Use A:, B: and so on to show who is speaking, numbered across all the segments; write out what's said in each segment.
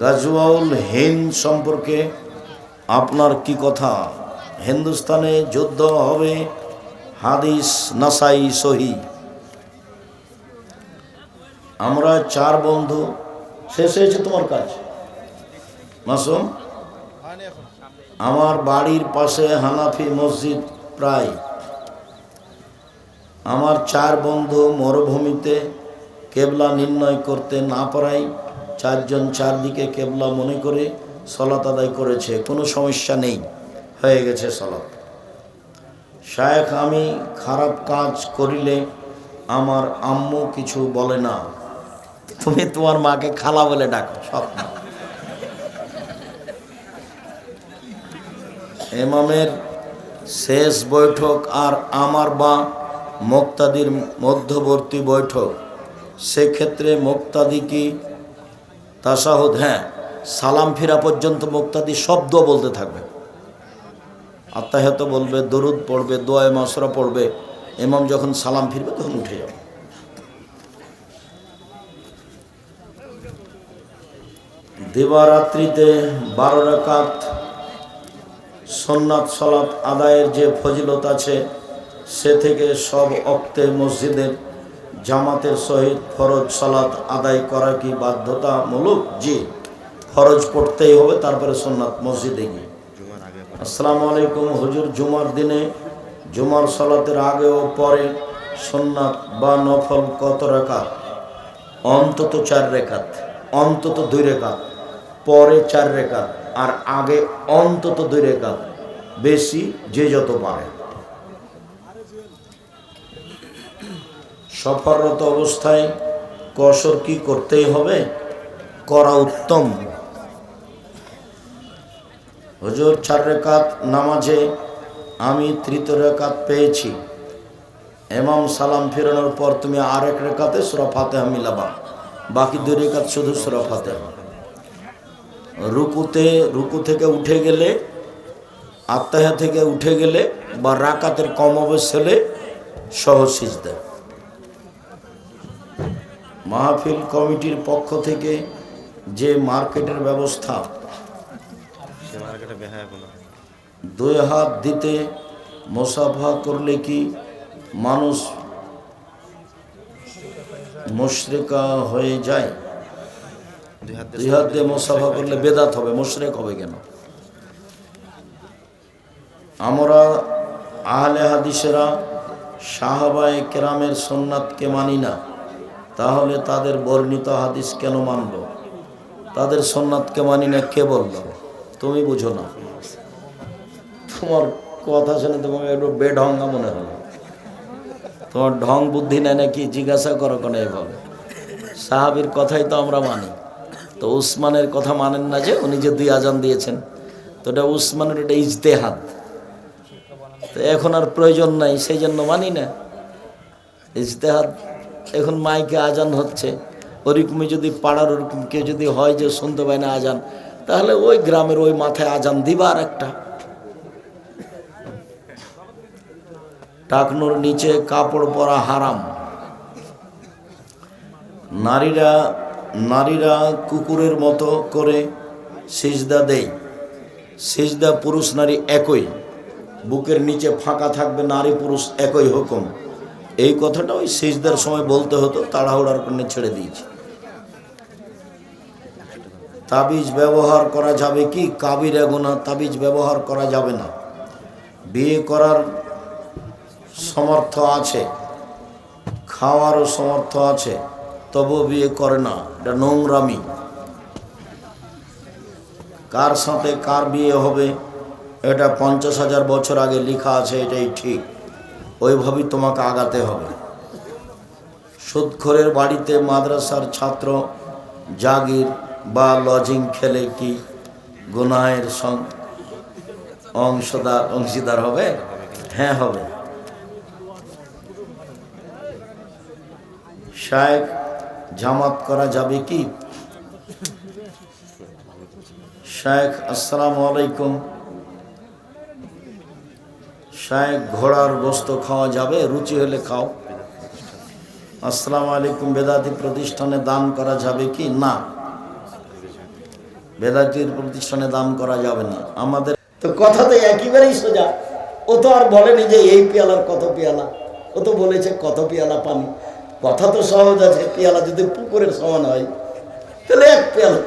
A: গাজওয়াউল হিন্দ সম্পর্কে আপনার কি কথা? হিন্দুস্তানে যুদ্ধ হবে, হাদিস নাসাই সহি। আমরা চার বন্ধু, শেষ হয়েছে তোমার কাজ। মাসুম, আমার বাড়ির পাশে হানাফি মসজিদ প্রায়। আমার চার বন্ধু মরুভূমিতে কেবলা নির্ণয় করতে না পারায় চারজন চারদিকে কেবলা মনে করে সলাত আদায় করেছে, কোনো সমস্যা নেই, হয়ে গেছে সলাত শায়েখ, আমি খারাপ কাজ করিলে আমার আম্মু কিছু বলে না তুমি তোমার মাকে খালা বলে ডাকো, সব না। এমামের শেষ বৈঠক আর আমার বা মোক্তাদির মধ্যবর্তী বৈঠক, সেক্ষেত্রে মোক্তাদি কি তাসাহুদ হ্যাঁ সালাম ফিরা পর্যন্ত মুক্তাদি শব্দ বলতে থাকবে। আত্মাহত বলবে, দরুদ পড়বে, দোয়ায় মাসরা পড়বে এমাম যখন সালাম ফিরবে তখন উঠে যাবে। দিবারাত্রিতে বারো রাকাত সন্ন্যাত সলাৎ আদায়ের যে ফজিলত আছে, সে থেকে সব অক্তে মসজিদের জামাতের সহিত ফরজ সালাত আদায় করা কি বাধ্যতামূলক? জি। ফরজ পড়তেই হবে, তারপরে সন্ন্যাত মসজিদে গিয়ে। আসসালামু আলাইকুম হুজুর, জুমার দিনে, জুমার সালাতের আগে ও পরে সন্ন্যাত বা নফল কত রেখাত? অন্তত চার রেখাত, অন্তত দুই রেখাত, পরে চার রেখাত, আর আগে অন্তত দুই রেখাত, বেশি যে যত পারে। সফররত অবস্থায় কসর কি করতেই হবে? করা উত্তম। হুজুর, চার রেখাত নামাজে আমি তৃতীয় রেখাত পেয়েছি। এমাম সালাম ফেরানোর পর তুমি আরেক রেখাতে ফাতেহা মিলাবা। বাকি দুই রেখাত শুধু সুরা ফাতেহা। রুকুতে, রুকু থেকে উঠে গেলে, আত্মাহা থেকে উঠে গেলে বা রাকাতের কম অবশ্য হলে সহজ সিজদা। মাহফিল কমিটির পক্ষ থেকে যে মার্কেটের ব্যবস্থা দুই হাত দিতে মোসাফা করলে কি মানুষ মুশরিকা হয়ে যায়?
B: দুই হাত
A: দিয়ে মোসাফা করলে বেদাত হবে, মুশরেক হবে কেন? আমরা আহলে হাদিসেরা সাহাবায়ে কেরামের সোননাথকে মানি না। তাহলে তাদের বর্ণিত হাদিস কেন মানব? তাদের সোননাথকে মানি না, কে বলল? তুমি বুঝো না। তোমার কথা শুনে তোমাকে একটু বেঢঙ্গা মনে হলো। তোমার ঢং বুদ্ধি নেয় নাকি? জিজ্ঞাসা করো কেন এভাবে। সাহাবির কথাই তো আমরা মানি। তো উসমানের কথা মানেন না যে, উনি যে দুই আজান দিয়েছেন। তো এটা উসমানের এটা ইজতেহাদ। তো এখন আর প্রয়োজন নাই, সেই জন্য মানি না। ইজতেহাদ এখন মাইকে আজান হচ্ছে। ওরকমই যদি পাড়ার ওরকম কেউ যদি হয় যে শুনতে পায় না আজান, তাহলে ওই গ্রামের ওই মাথায় আজান দিবার একটা। টাকনোর নিচে কাপড় পরা হারাম। নারীরা নারীরা কুকুরের মতো করে সিজদা দেয়। সিজদা পুরুষ নারী একই। বুকের নিচে ফাঁকা থাকবে নারী পুরুষ একই হুকুম। এই কথাটা ওই সিজদার সময় বলতে হতো, তাড়াহুড়ার কারণে ছেড়ে দিয়েছে। তাবিজ ব্যবহার করা যাবে কি? কাবির এগোনা তাবিজ ব্যবহার করা যাবে না। বিয়ে করার সমর্থ আছে, খাওয়ারও সমর্থ আছে তবু বিয়ে করে না। এটা নোংরামি। কার সাথে কার বিয়ে হবে, এটা পঞ্চাশ হাজার বছর আগে লেখা আছে, এটাই ঠিক। ওইভাবেই তোমাকে আগাতে হবে। সুদখোরের বাড়িতে মাদ্রাসার ছাত্র, জাগির বা লজিং খেলে কি গুনাহের অংশদার, অংশীদার হবে? হ্যাঁ হবে। শায়েক জামাত করা যাবে কি? শায়েখ, আসসালামু আলাইকুম। শায়েখ ঘোড়ার গোস্ত খাওয়া যাবে, রুচি হলে খাও। আসসালামু আলাইকুম বেদাতি প্রতিষ্ঠানে দান করা যাবে কি? না। বেদাতির প্রতিষ্ঠানে দান করা যাবে না। আমাদের তো কথা তো একেবারেই সোজা। ও তো আর বলেনি যে এই পেয়ালার কত পেয়ালা। ও তো বলেছে কত পেয়ালা পানি। কথা তো সহজ আছে, পেয়ালা যদি পুকুরের সমান হয়, তাহলে এক পেয়ালা।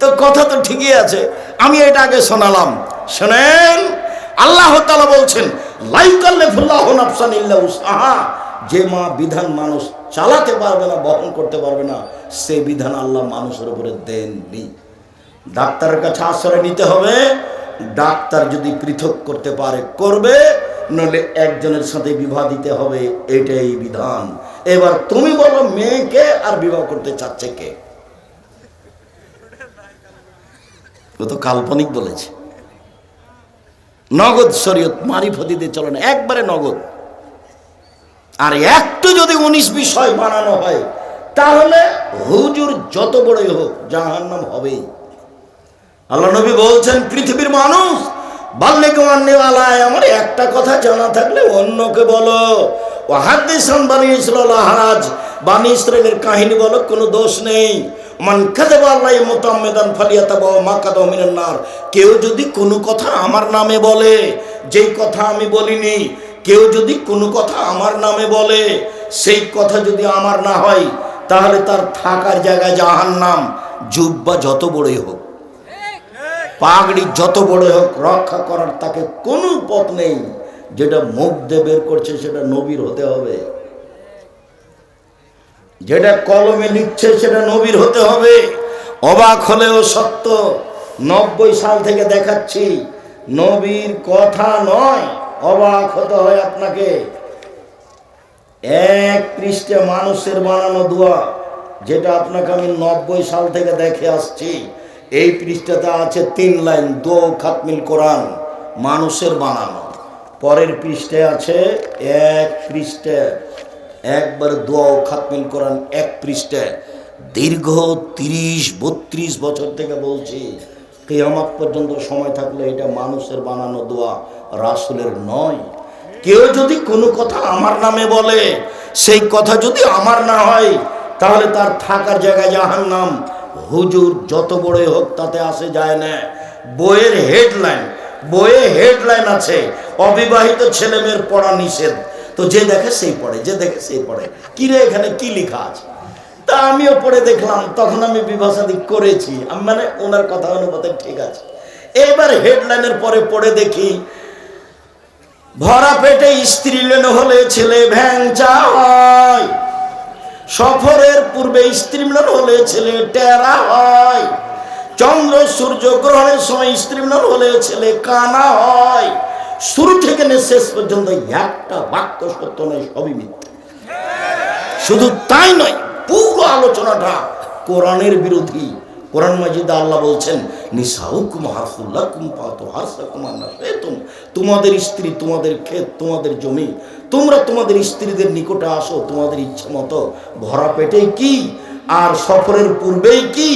A: তো কথা তো ঠিকই আছে। আমি এটা আগে শোনালাম। শোনেন। আল্লাহ তালা বলছেন যে মা বিধান মানুষ চালাতে পারবে না, বহন করতে পারবে না, সে বিধান আল্লাহ মানুষের উপরে দেননি। ডাক্তারের কাছে আশ্রয় নিতে হবে, ডাক্তার যদি পৃথক করতে পারে, করবে, নইলে একজনের সাথে বিবাহ দিতে হবে, এটাই বিধান। এবার তুমি বলো, মেয়েকে আর বিবাহ করতে চাচ্ছে কে? ও তো কাল্পনিক বলেছে। নগদ শরীয়ত মারিফতি দিয়ে চলে না, একবারে নগদ। আর একটু যদি উনিশ বিষয় বানানো হয়, তাহলে হুজুর যত বড়ই হোক, জাহান্নাম হবেই। আল্লাহ নবী বলছেন, পৃথিবীর মানুষ বাল্যে আলায় আমার একটা কথা জানা থাকলে অন্যকে বলো। ও হাদিসান বানি ইসরাইল হারাজ বানি কাহিনী বলো, কোনো দোষ নেই। মিনান নার। কেউ যদি কোনো কথা আমার নামে বলে, যেই কথা আমি বলিনি, কেউ যদি কোনো কথা আমার নামে বলে, সেই কথা যদি আমার না হয়, তাহলে তার থাকার জায়গায় জাহান্নাম, জুব্বা যত বড়ই হোক, পাগড়ি যত বড় হোক, রক্ষা করার তাকে কোনো পথ নেই, যেটা মুখ দিয়ে বের করছে সেটা নবীর হতে হবে। যেটা কলমে লিখছে সেটা নবীর হতে হবে। অবাক হলেও সত্য, নব্বই সাল থেকে দেখাচ্ছি, নবীর কথা নয়, অবাক হতে হয় আপনাকে। এক পৃষ্ঠে মানুষের বানানো দোয়া, যেটা আপনাকে আমি নব্বই সাল থেকে দেখে আসছি। এই পৃষ্ঠাতে আছে তিন লাইন, দো খাতমিল কোরআন, মানুষের বানানো। পরের পৃষ্ঠে আছে এক পৃষ্ঠে একবার দোয়া ও খাতমিল কোরআন এক পৃষ্ঠে দীর্ঘ তিরিশ, বত্রিশ বছর থেকে বলছি, কেয়ামাত পর্যন্ত সময় থাকলে এটা মানুষের বানানো দোয়া, রাসুলের নয়। কেউ যদি কোনো কথা আমার নামে বলে, সেই কথা যদি আমার না হয়, তাহলে তার থাকার জায়গায় জাহান নাম হুজুর যত বড়ই হোক, তাতে আসে যায় না। বইয়ের হেডলাইন বইয়ে হেডলাইন আছে, অবিবাহিত ছেলেমেয়ের পড়া নিষেধ। তো যে দেখে সেই পড়ে, যে দেখে সেই পড়ে। কিরে এখানে কি লেখা আছে? তা আমিও পড়ে দেখলাম, তখন আমি বিভাষাদি করেছি। আমি মানে ওনার কথা অনুপাতে ঠিক আছে। এবার হেডলাইনের পরে পড়ে দেখি, ভরা পেটে স্ত্রী লেন হলে ছেলে ভ্যাংচা হয় সফরের পূর্বে স্ত্রী মিলন হলে ছেলে টেরা হয়। চন্দ্র সূর্য গ্রহণের সময় স্ত্রী মিলন হলে ছেলে কানা হয়। শুরু থেকে নিয়ে শেষ পর্যন্ত একটা বাক্য সত্য নয়, সবই মিথ্যা। শুধু তাই নয়, পুরো আলোচনাটা কোরআনের বিরোধী। কোরআন মাজিদে আল্লাহ বলছেন তোমাদের স্ত্রী, তোমাদের ক্ষেত, তোমাদের জমি, তোমরা তোমাদের স্ত্রীদের নিকটে আসো, তোমাদের ইচ্ছা মতো ভরা পেটে কি, আর সফরের পূর্বেই কি,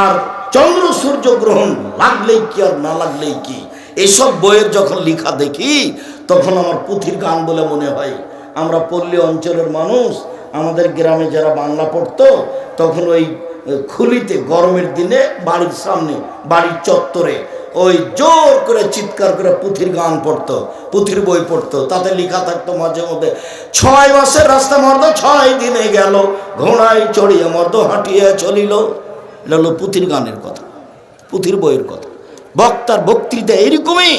A: আর চন্দ্র সূর্য গ্রহণ লাগলেই কি আর না লাগলেই কি? এসব বইয়ের যখন লেখা দেখি, তখন আমার পুঁথির গান বলে মনে হয়। আমরা পল্লী অঞ্চলের মানুষ, আমাদের গ্রামে যারা বাংলা পড়তো, তখন ওই খুলিতে, গরমের দিনে বাড়ির সামনে, বাড়ির চত্বরে, ওই জোর করে চিৎকার করে পুঁথির গান পড়তো, পুঁথির বই পড়তো। তাতে লেখা থাকতো মাঝে মধ্যে, ছয় মাসের রাস্তা মর্দ, ছয় দিনে গেল, ঘোড়ায় চড়িয়ে মর্দ হাঁটিয়ে চলিল। এটা হলো পুঁথির গানের কথা, পুঁথির বইয়ের কথা। বক্তার বক্তৃতা এরকমই।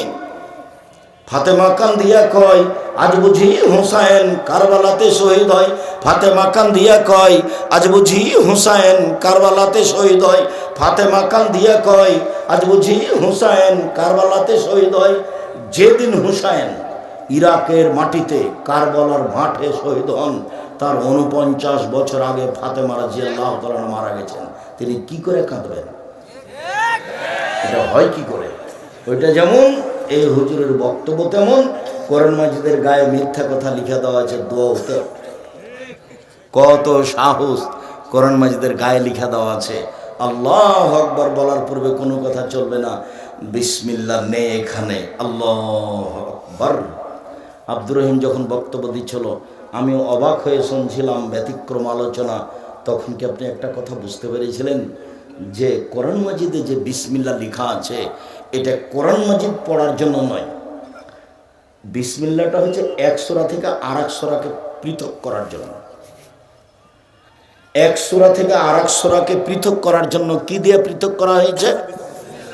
A: ফাতেমা কান্দিয়া কয়, আজ বুঝি হুসাইন কারবালাতে শহীদ হয়। ফাতেমা কান্দিয়া কয়, আজ বুঝি হুসাইন কারবালাতে শহীদ হয়। ফাতেমা কান্দিয়া কয়, আজ বুঝি হুসাইন কারবালাতে শহীদ হয়। যেদিন হুসাইন ইরাকের মাটিতে কারবালার মাঠে শহীদ হন, তার উনপঞ্চাশ বছর আগে ফাতেমা রাজি আল্লাহ মারা গেছেন। তিনি কি করে কাঁদবেন? এটা হয় কি করে? ওইটা যেমন, এই হুজুরের বক্তব্য তেমন, কোরআন মাজিদের গায়ে মিথ্যা কথা লিখে দেওয়া আছে দোয়াতে কত সাহস কোরআন মাজিদের গায়ে লিখা দেওয়া আছে। আল্লাহ আকবর বলার পূর্বে কোনো কথা চলবে না। বিসমিল্লা নে এখানে আল্লাহ আকবর। আব্দুর রহিম যখন বক্তব্য দিচ্ছিল আমি অবাক হয়ে শুনছিলাম ব্যতিক্রম আলোচনা। তখন কি আপনি একটা কথা বুঝতে পেরেছিলেন? যে কোরআন মাজিদে যে বিসমিল্লা লেখা আছে, এটা কোরআন মাজিদ পড়ার জন্য নয়। বিসমিল্লাটা হচ্ছে এক সোরা থেকে আর এক সোরাকে পৃথক করার জন্য। এক সোরা থেকে আর এক সোরাকে পৃথক করার জন্য কি দিয়ে পৃথক করা হয়েছে?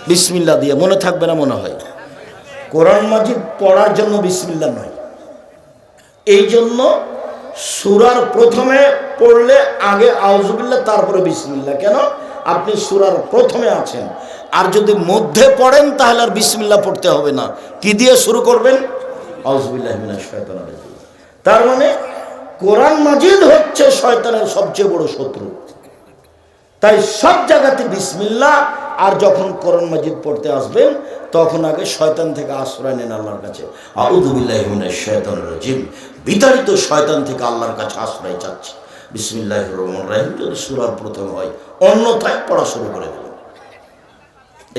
A: বিসমিল্লা দিয়ে। মনে থাকবে না, মনে হয়। কোরআন মাজিদ পড়ার জন্য বিসমিল্লা নয়। এই জন্য সুরার প্রথমে পড়লে আগে আউজুবিল্লা তারপরে বিসমিল্লা কেন? আপনি সুরার প্রথমে আছেন। আর যদি মধ্যে পড়েন, তাহলে আর বিসমিল্লা পড়তে হবে না। কি দিয়ে শুরু করবেন। তার মানে কোরআন মাজিদ হচ্ছে শয়তানের সবচেয়ে বড় শত্রু। তাই সব জায়গাতে বিসমিল্লা আর যখন কোরআন মাজিদ পড়তে আসবেন, তখন আগে শয়তান থেকে আশ্রয় নেন আল্লাহর কাছে। আউদুবিল্লাহ শাইতানির রাজিম। বিতাড়িত শয়তান থেকে আল্লাহর কাছে আশ্রয় চাচ্ছি বিসমিল্লাহ রহমান রাহিম। যদি সুরার প্রথম হয় অন্যথায় পড়া শুরু করে দেবেন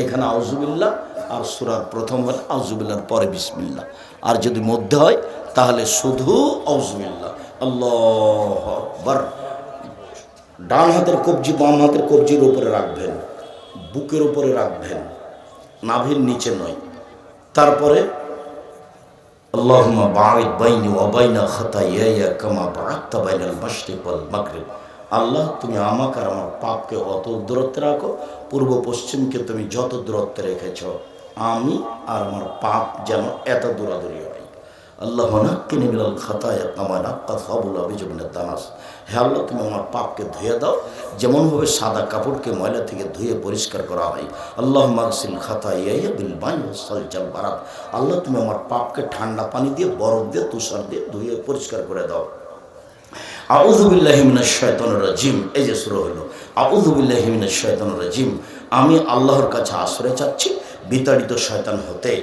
A: এখানে আউজুবিল্লাহ আর সুরার প্রথম হলে আউজুবিল্লার পরে বিসমিল্লা আর যদি মধ্যে হয়, তাহলে শুধু আউজুবিল্লাহ আল্লাহ ডান হাতের কবজি, বাম হাতের কবজির উপরে রাখবেন। বুকের উপরে রাখবেন। নাভির নিচে নয়। তারপরে আল্লাহুম্মা باعد بيني وبين خطاياي كما بعدت بين المشرق والمغرب আল্লাহ, তুমি আমাকে আর আমার পাপকে অত দূরত্বে রাখো, পূর্ব পশ্চিমকে তুমি যত দূরত্বে রেখেছ, আমি আর আমার পাপ যেন এত দূরাদূরি হয় আল্লাহ নাক্কিনি মিনাল খাতায়া কামা নাক্কা সাবুল আবিজবিনের দানাস হে আল্লাহ, তুমি আমার পাপকে ধুয়ে দাও, যেমনভাবে সাদা কাপড়কে ময়লা থেকে ধুয়ে পরিষ্কার করা হয়। আল্লাহ মাগসিল খাতা ইয়া বিল বাই সলচাল বারাত। আল্লাহ, তুমি আমার পাপকে ঠান্ডা পানি দিয়ে, বরফ দিয়ে, তুষার দিয়ে ধুয়ে পরিষ্কার করে দাও। আউজুবিল্লাহিমিনা শয়তন রাজিম। এই যে শুরু হলো। আউজুবিল্লাহিমিনা শয়তন রাজিম। আমি আল্লাহর কাছে আশ্রয় চাচ্ছি বিতাড়িত শয়তান হতে।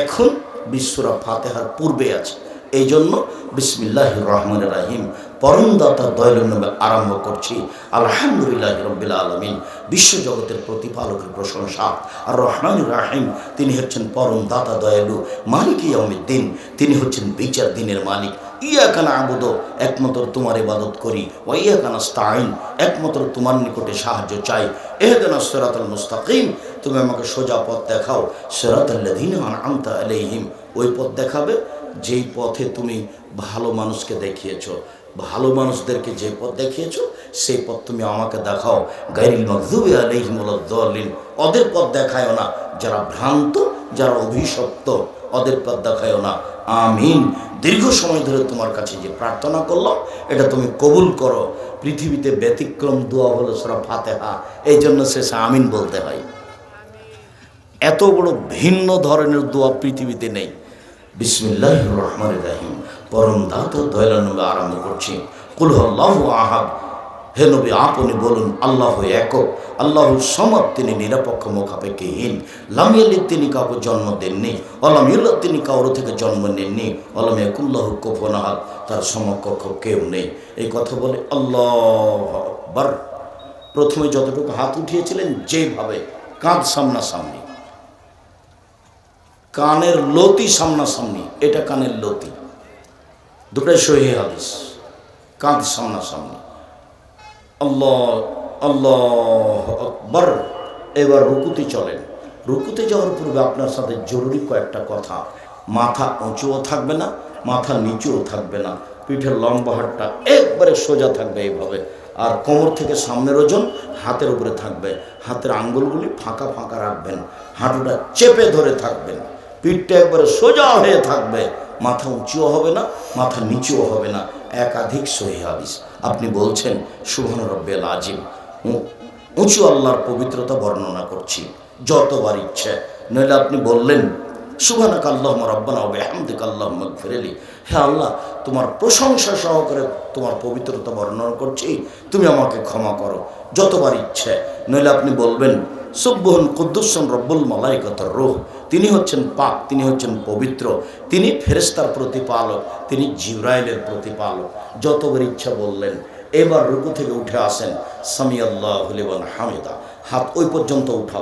A: এখন বিশ্বরা ফাতেহার পূর্বে আছে। এই জন্য বিসমিল্লাহ রহমান রাহিম পরমদাতা দয়ালু নামে আরম্ভ করছি। আলহামদুলিল্লাহ রব্বিল আলমিন। বিশ্বজগতের প্রতিপালকের প্রশংসা। আর রহমান রাহিম, তিনি হচ্ছেন পরম দাতা দয়ালু মালিক দিন তিনি হচ্ছেন বিচার দিনের মালিক। ইয়া কানা আবুদ একমাত্র তোমার ইবাদত করি। ও ইয়া কানা স্তাইন একমাত্র তোমার নিকটে সাহায্য চাই। এহদানা সিরাতাল মুস্তাকিম, তুমি আমাকে সোজা পথ দেখাও। সিরাতাল্লাযিনা আনআমতা আলাইহিম, ওই পথ দেখাবে যেই পথে তুমি ভালো মানুষকে দেখিয়েছো। ভালো মানুষদেরকে যে পথ দেখিয়েছো, সেই পথ তুমি আমাকে দেখাও। গাইরিল মকদুবি ওয়ালাদ-দাল্লিন ওদের পথ দেখায়ও না। যারা ভ্রান্ত, যারা অভিশপ্ত ওদের পথ দেখায়ও না। আমিন। দীর্ঘ সময় ধরে তোমার কাছে যে প্রার্থনা করলাম, এটা তুমি কবুল করো। পৃথিবীতে ব্যতিক্রম দোয়া হলো সরা ফাতেহা। এই জন্য শেষে আমিন বলতে হয়। এত বড় ভিন্ন ধরনের দোয়া পৃথিবীতে নেই। বিসমিল্লাহ রহমান রাহিম। পরম দাত দয়ালা আরম্ভ করছি। কুল আল্লাহ আহাব হে নবী, আপনি বলুন, আল্লাহ একক, আল্লাহ সমদ, তিনি নিরপেক্ষ মুখাপেক্ষীহীন লামিয়ালি তিনি কাউকে জন্ম দেননি। অলামিউল্লাহ তিনি কারও থেকে জন্ম নেননি। অলাম একুল্লাহ কোফনাহাত তার সমকক্ষ কেউ নেই। এই কথা বলে আল্লাহ আকবার। প্রথমে যতটুকু হাত উঠিয়েছিলেন, যেভাবে কাঁধ সামনাসামনি, কানের লতি সামনাসামনি, এটা কানের লতি। দুটাই সহি হাদিস, কাঁধ সামনাসামনি। আল্লাহ আল্লাহ আকবর। এবার রুকুতে চলেন। রুকুতে যাওয়ার পূর্বে আপনার সাথে জরুরি কয়েকটা কথা। মাথা উঁচুও থাকবে না, মাথা নিচুও থাকবে না। পিঠের লম্বা হাটটা একবারে সোজা থাকবে এইভাবে। আর কোমর থেকে সামনের ওজন হাতের উপরে থাকবে। হাতের আঙ্গুলগুলি ফাঁকা ফাঁকা রাখবেন। হাঁটুটা চেপে ধরে থাকবেন। পিঠটা একবারে সোজা হয়ে থাকবে। মাথা উঁচুও হবে না, মাথা নিচুও হবে না। একাধিক সহি হাদিস। আপনি বলছেন, সুবহান রব্বেল আজিম উঁচু আল্লাহর পবিত্রতা বর্ণনা করছি, যতবার ইচ্ছে। নইলে আপনি বললেন সুবহানাক আল্লাহ রব্বানা হবে হামদিক আল্লাহ ফেরেলি হ্যাঁ আল্লাহ, তোমার প্রশংসা সহকারে তোমার পবিত্রতা বর্ণনা করছি, তুমি আমাকে ক্ষমা করো, যতবার ইচ্ছে। নইলে আপনি বলবেন সুব্বহন কুদ্দুসন রব্বুল মালাইকতার রোহ। তিনি হচ্ছেন পাক তিনি হচ্ছেন পবিত্র, তিনি ফেরেস্তার প্রতিপালক, তিনি জিব্রাইলের প্রতিপালক। যতবার ইচ্ছা বললেন, এবার রুকু থেকে উঠে আসেন। সামি আল্লাহ হামিদা। হাত ওই পর্যন্ত উঠাও।